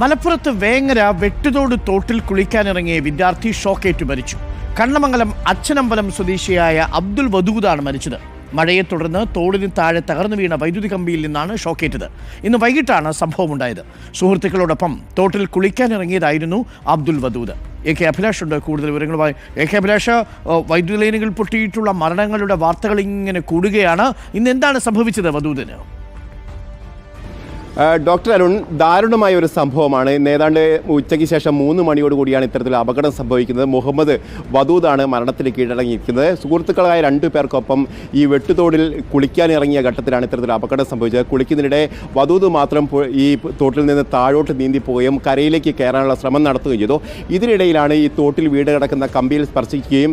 മലപ്പുറത്ത് വേങ്ങര വെട്ടുതോട് തോട്ടിൽ കുളിക്കാനിറങ്ങിയ വിദ്യാർത്ഥി ഷോക്കേറ്റ് മരിച്ചു. കണ്ണമംഗലം അച്ഛനമ്പലം സ്വദേശിയായ അബ്ദുൽ വദൂദാണ് മരിച്ചത്. മഴയെ തുടർന്ന് തോടിന് താഴെ തകർന്നു വീണ വൈദ്യുതി കമ്പിയിൽ നിന്നാണ് ഷോക്കേറ്റത്. ഇന്ന് വൈകിട്ടാണ് സംഭവമുണ്ടായത്. സുഹൃത്തുക്കളോടൊപ്പം തോട്ടിൽ കുളിക്കാനിറങ്ങിയതായിരുന്നു അബ്ദുൽ വദൂദ് എ കെ അഭിലാഷ് ഉണ്ട്. കൂടുതൽ വിവരങ്ങളുമായി എ കെ അഭിലാഷ് വൈദ്യുതി ലൈനുകൾ പൊട്ടിയിട്ടുള്ള മരണങ്ങളുടെ വാർത്തകൾ ഇങ്ങനെ കൂടുകയാണ്. ഇന്ന് എന്താണ് സംഭവിച്ചത് വദൂദിന് ആ, ഡോക്ടർ അരുൺ ദാരുണമായ ഒരു സംഭവമാണ്. ഏതാണ്ട് ഉച്ചയ്ക്ക് ശേഷം മൂന്ന് മണിയോട് കൂടിയാണ് ഇത്തരത്തിൽ അപകടം സംഭവിക്കുന്നത്. മുഹമ്മദ് വദൂദാണ് മരണത്തിന് കീഴടങ്ങിയിരിക്കുന്നത്. സുഹൃത്തുക്കളായ രണ്ടു പേർക്കൊപ്പം ഈ വെട്ടുതോടിൽ കുളിക്കാൻ ഇറങ്ങിയ ഘട്ടത്തിലാണ് ഇത്തരത്തിൽ അപകടം സംഭവിച്ചത്. കുളിക്കുന്നതിനിടെ വദൂദ് മാത്രം ഈ തോട്ടിൽ നിന്ന് താഴോട്ട് നീന്തിപ്പോവുകയും കരയിലേക്ക് കയറാനുള്ള ശ്രമം നടത്തുകയും ചെയ്തു. ഇതിനിടയിലാണ് ഈ തോട്ടിൽ വീട് കിടക്കുന്ന കമ്പിയിൽ സ്പർശിക്കുകയും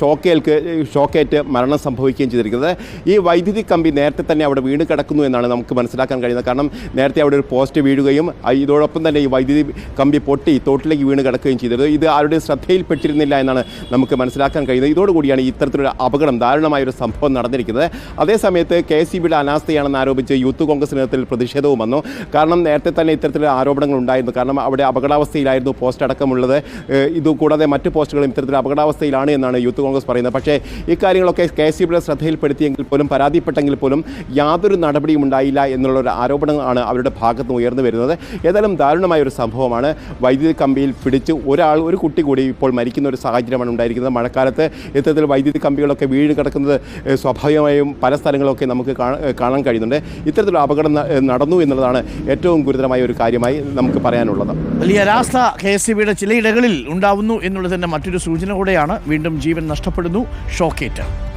ഷോക്കേൽക്ക് ഷോക്കേറ്റ് മരണം സംഭവിക്കുകയും ചെയ്തിരിക്കുന്നത്. ഈ വൈദ്യുതി കമ്പി നേരത്തെ തന്നെ അവിടെ വീണ് കിടക്കുന്നു എന്നാണ് നമുക്ക് മനസ്സിലാക്കാൻ കഴിയുന്നത്. കാരണം നേരത്തെ അവിടെ ഒരു പോസ്റ്റ് വീഴുകയും ഇതോടൊപ്പം തന്നെ ഈ വൈദ്യുതി കമ്പി പൊട്ടി തോട്ടിലേക്ക് വീണ് കിടക്കുകയും ചെയ്തത്. ഇത് ആരുടെ ശ്രദ്ധയിൽപ്പെട്ടിരുന്നില്ല എന്നാണ് നമുക്ക് മനസ്സിലാക്കാൻ കഴിയുന്നത്. ഇതോടുകൂടിയാണ് ഇത്തരത്തിലൊരു അപകടം ദാരുണമായ ഒരു സംഭവം നടന്നിരിക്കുന്നത്. അതേസമയത്ത് കെ എസ് സി ബിയുടെ അനാസ്ഥയാണെന്ന് ആരോപിച്ച് യൂത്ത് കോൺഗ്രസ് നേതൃത്വത്തിൽ പ്രതിഷേധവും വന്നു. കാരണം നേരത്തെ തന്നെ ഇത്തരത്തിലുള്ള ആരോപണങ്ങൾ ഉണ്ടായിരുന്നു. കാരണം അവിടെ അപകടാവസ്ഥയിലായിരുന്നു പോസ്റ്റ് അടക്കമുള്ളത്. ഇതുകൂടാതെ ഇത് കൂടാതെ മറ്റ് പോസ്റ്റുകളും ഇത്തരത്തിൽ അപകടാവസ്ഥയിലാണ് എന്നാണ് യൂത്ത് കോൺഗ്രസ് പറയുന്നത്. പക്ഷേ ഇക്കാര്യങ്ങളൊക്കെ കെ എസ് സി ബിയുടെ ശ്രദ്ധയിൽപ്പെടുത്തിയെങ്കിൽ പോലും പരാതിപ്പെട്ടെങ്കിൽ പോലും യാതൊരു നടപടിയും ഉണ്ടായില്ല എന്നുള്ളൊരു ആരോപണമാണ് അവരുടെ ഭാഗത്ത് നിന്ന് ഉയർന്നു വരുന്നത്. ഏതായാലും ദാരുണമായ ഒരു സംഭവമാണ്. വൈദ്യുതി കമ്പിയിൽ പിടിച്ച് ഒരാൾ ഒരു കുട്ടി കൂടി ഇപ്പോൾ മരിക്കുന്ന ഒരു സാഹചര്യമാണ് ഉണ്ടായിരിക്കുന്നത്. മഴക്കാലത്ത് ഇത്തരത്തിൽ വൈദ്യുതി കമ്പികളൊക്കെ വീഴ് കിടക്കുന്നത് സ്വാഭാവികമായും പല സ്ഥലങ്ങളൊക്കെ നമുക്ക് കാണാൻ കഴിയുന്നുണ്ട്. ഇത്തരത്തിലുള്ള അപകടം നടന്നു എന്നുള്ളതാണ് ഏറ്റവും ഗുരുതരമായ ഒരു കാര്യമായി നമുക്ക് പറയാനുള്ളത്. വലിയ രാസ്ത കെ എസ് സി ബിയുടെ ചിലയിടങ്ങളിൽ ഉണ്ടാവുന്നു എന്നുള്ളത് തന്നെ മറ്റൊരു സൂചന കൂടെയാണ്. വീണ്ടും ജീവൻ നഷ്ടപ്പെടുന്നു. ഷോക്കേറ്റ്.